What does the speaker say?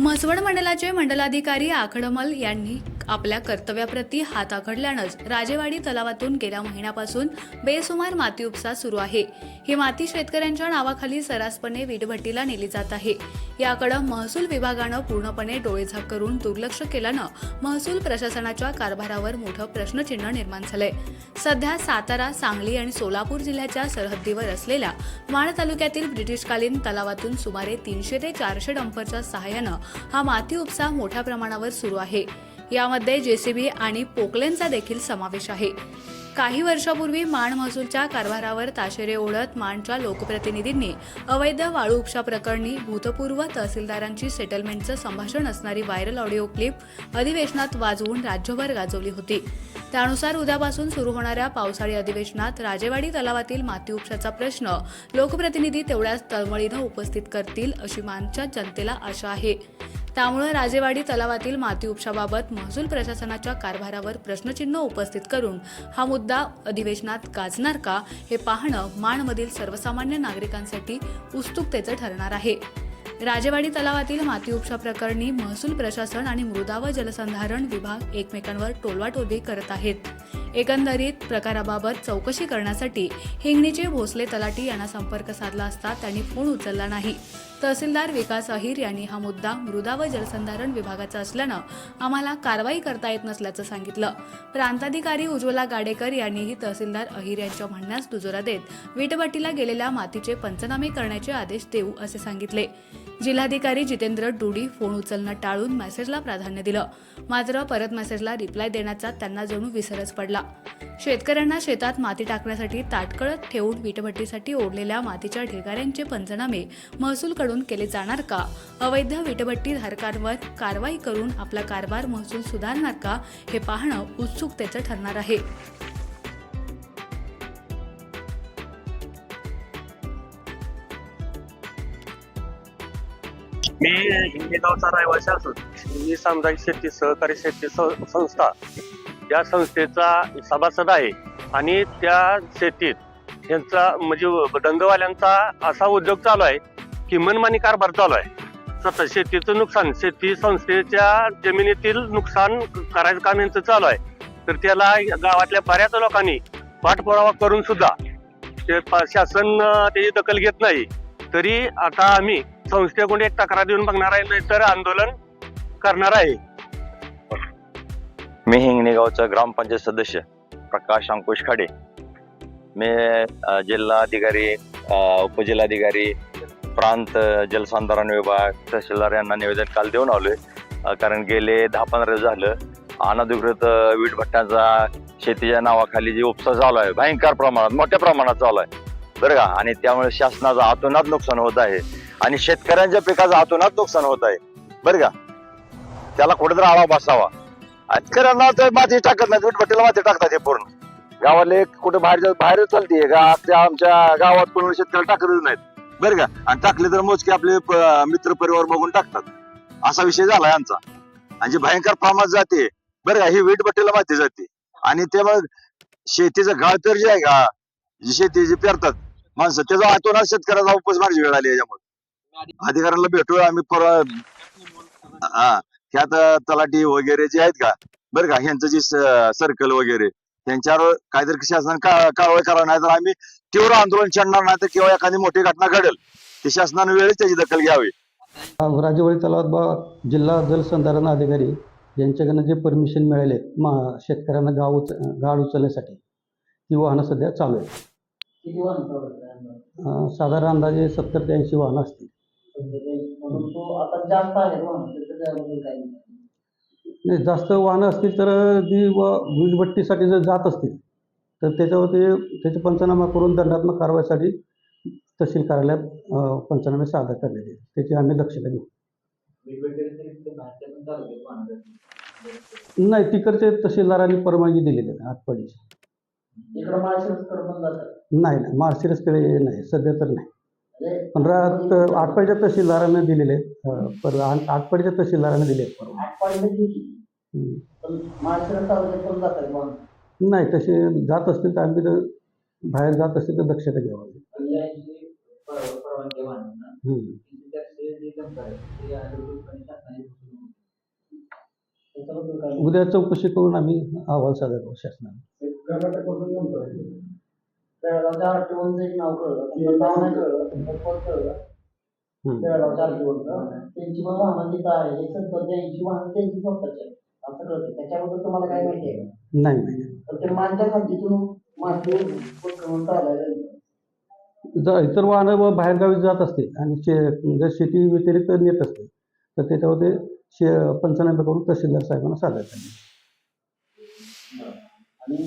म्हसवड मंडलाचे मंडलाधिकारी आखडमल यांनी आपल्या कर्तव्याप्रती हात आखडल्यानंच राजेवाडी तलावातून गेल्या महिन्यापासून बेसुमार माती उपसा सुरू आहे. ही माती शेतकऱ्यांच्या नावाखाली सरासपणे वीटभट्टीला नेली जात आहे. याकडे महसूल विभागानं पूर्णपणे डोळेझाक करून दुर्लक्ष केल्यानं महसूल प्रशासनाच्या कारभारावर मोठं प्रश्नचिन्ह निर्माण झालंय. सध्या सातारा सांगली आणि सोलापूर जिल्ह्याच्या सरहद्दीवर असलेल्या माण तालुक्यातील ब्रिटिशकालीन तलावातून सुमारे तीनशे ते चारशे डंपरच्या सहाय्यानं हा माती उपसा मोठ्या प्रमाणावर सुरू आहे. यामध्ये जेसीबी आणि पोकलेनचा देखील समावेश आहे. काही वर्षापूर्वी माण महसूलच्या कारभारावर ताशेरे ओढत माणच्या लोकप्रतिनिधींनी अवैध वाळू उपशा प्रकरणी भूतपूर्व तहसीलदारांची सेटलमेंटचं संभाषण असणारी व्हायरल ऑडिओ क्लिप अधिवेशनात वाजवून राज्यभर गाजवली होती. त्यानुसार उद्यापासून सुरू होणाऱ्या पावसाळी अधिवेशनात राजेवाडी तलावातील माती उपशाचा प्रश्न लोकप्रतिनिधी तेवढ्याच तळमळीनं उपस्थित करतील अशी मानच्या जनतेला आशा आहे. त्यामुळे राजेवाडी तलावातील माती उपशाबाबत महसूल प्रशासनाच्या कारभारावर प्रश्नचिन्ह उपस्थित करून हा मुद्दा अधिवेशनात गाजणार का हे पाहणं माणमधील सर्वसामान्य नागरिकांसाठी उत्सुकतेचं ठरणार आहे. राजेवाडी तलावातील माती उपसा प्रकरणी महसूल प्रशासन आणि मृदा व जलसंधारण विभाग एकमेकांवर टोलवाटोलवी करत आहेत. एकंदरीत प्रकाराबाबत चौकशी करण्यासाठी हिंगणीचे भोसले तलाटी यांना संपर्क साधला असता त्यांनी फोन उचलला नाही. तहसीलदार विकास अहिर यांनी हा मुद्दा मृदा व जलसंधारण विभागाचा असल्यानं आम्हाला कारवाई करता येत नसल्याचं सांगितलं. प्रांताधिकारी उज्ज्वला गाडेकर यांनीही तहसीलदार अहिर यांच्या म्हणण्यास दुजोरा देत वीटभट्टीला गेलेल्या मातीचे पंचनामे करण्याचे आदेश देऊ असे सांगितले. जिल्हाधिकारी जितेंद्र डुडी फोन उचलणं टाळून मेसेजला प्राधान्य दिलं. मात्र परत मेसेजला रिप्लाय देण्याचा त्यांना जणू विसरच पडला. शेतकऱ्यांना शेतात माती टाकण्यासाठी ताटकळत ठेवून वीटभट्टीसाठी ओढलेल्या मातीच्या ढिगाऱ्यांचे पंचनामे महसूलकडून केले जाणार का? अवैध वीटभट्टी धारकांवर कारवाई करून आपला कारभार महसूल सुधारणार का? हे पाहणं उत्सुकतेचं ठरणार आहे. मी हिंगणगावचा रहिवासी असून मी सामुदायिक शेती सहकारी शेती संस्था या संस्थेचा सभासद आहे आणि त्या शेतीत यांचा म्हणजे दंगवाल्यांचा असा उद्योग चालू आहे की मनमानी कारभार चालू आहे. सतत शेतीचं नुकसान शेती संस्थेच्या जमिनीतील नुकसान करायचं काम यांचं चालू आहे. तर त्याला गावातल्या बऱ्याच लोकांनी पाठपुरावा करून सुद्धा ते शासन त्याची दखल घेत नाही. तरी आता आम्ही संस्थेकडून एक तक्रार देऊन बघणार आहे नाहीतर आंदोलन करणार आहे. मी हिंगणेगावचा ग्रामपंचायत सदस्य प्रकाश अंकुश खाडे. मी जिल्हाधिकारी उपजिल्हाधिकारी प्रांत जलसंधारण विभाग तहसीलदार यांना निवेदन काल देऊन आलोय. कारण गेले दहा पंधरा दिवस झालं अनधिकृत वीट वीटभट्ट्यांचा शेतीच्या नावाखाली जे उपसा चालू आहे भयंकर प्रमाणात मोठ्या प्रमाणात चालू आहे. बरं का? आणि त्यामुळे शासनाचं आतोनात नुकसान होत आहे आणि शेतकऱ्यांच्या पिकाचं आतोनात नुकसान होत आहे. बरं का? त्याला कुठेतरी आळा बसावा. शेतकऱ्यांना तर माती टाकत नाही वीटभट्टीला माती टाकतात हे पूर्ण. गावाले कुठे बाहेर बाहेर चालते त्या आमच्या गावात कोणी शेतकऱ्याला टाकतच नाहीत. बरं का? आणि टाकले तर मोजके आपले प- मित्र परिवार बघून टाकतात. असा विषय झाला आमचा आणि जे भयंकर प्रमाणात जाते बरं का? ही वीटभट्टीला माती जाते. आणि ते मग शेतीचं गाळ तर जे आहे का जी शेती जी पेरतात माणसं त्याचा आतोनात शेतकऱ्याचा उपस मारची वेळ आली याच्यामुळे. अधिकाऱ्यांना भेटू आम्ही परवा हा. ह्यात तलाठी वगैरे जे आहेत का बरं का ह्यांचं जे सर्कल वगैरे त्यांच्यावर काहीतरी शासन का- कारवाई करा नाही तर आम्ही तीव्र आंदोलन छेडणार नाही तर किंवा एखादी मोठी घटना घडेल ती शासनाने वेळेस त्याची दखल घ्यावी. राजेवाडी तलावात बा जिल्हा जलसंधारण अधिकारी यांच्याकडनं जे परमिशन मिळाले मा शेतकऱ्यांना गाव उच गाळ उचलण्यासाठी ती वाहनं सध्या चालू आहेत. साधारण अंदाजे सत्तर ते ऐंशी वाहनं असतील. नाही. जास्त वाहनं असतील तर ती व वीजभट्टीसाठी जर जात असतील तर त्याच्यावरती त्याचे पंचनामा करून दंडात्मक कारवाईसाठी तहसील कार्यालयात पंचनामे सादर करण्यात येईल त्याची आम्ही दक्षता घेऊ. नाही तिकडचे तहसीलदारांनी परवानगी दिलेली आहे आटपाडीची नाही नाही माळशिरसकडे नाही सध्या तर नाही. म्हणजे पण रा- आटपाडीच्या तहसीलदाराने दिलेले आट- आटपाडीच्या तहसीलदाराने दिले वाहन नाही तसे जात असतील तर आम्ही तर बाहेर जात असतील तर दक्षता घ्यावी. शासनाने उद्या चौकशी करून आम्ही अहवाल सादर करू शासनाला. नंतर बेळगावच्या आरटीओचं एक नाव कळलं. नाव नाही कळलं पद कळलं. हम्म. बेळगावच्या आरटीओचं त्यांची पण वाहनं तिथं आहे हे त्यांची वाहनं त्यांची स्वतःची आहे असं कळतं त्याच्याबद्दल तुम्हाला काय माहिती आहे का? नाही तर ते माझ्या हद्दीतून माती पकडून चालायला इतर वाहनं व बाहेरगावी जात असते आणि शे जर शेती व्यतिरिक्त नेत असते तर त्याच्यावर ते शे पंचनामे करून तहसीलदार साहेबांना सादर करणे आणि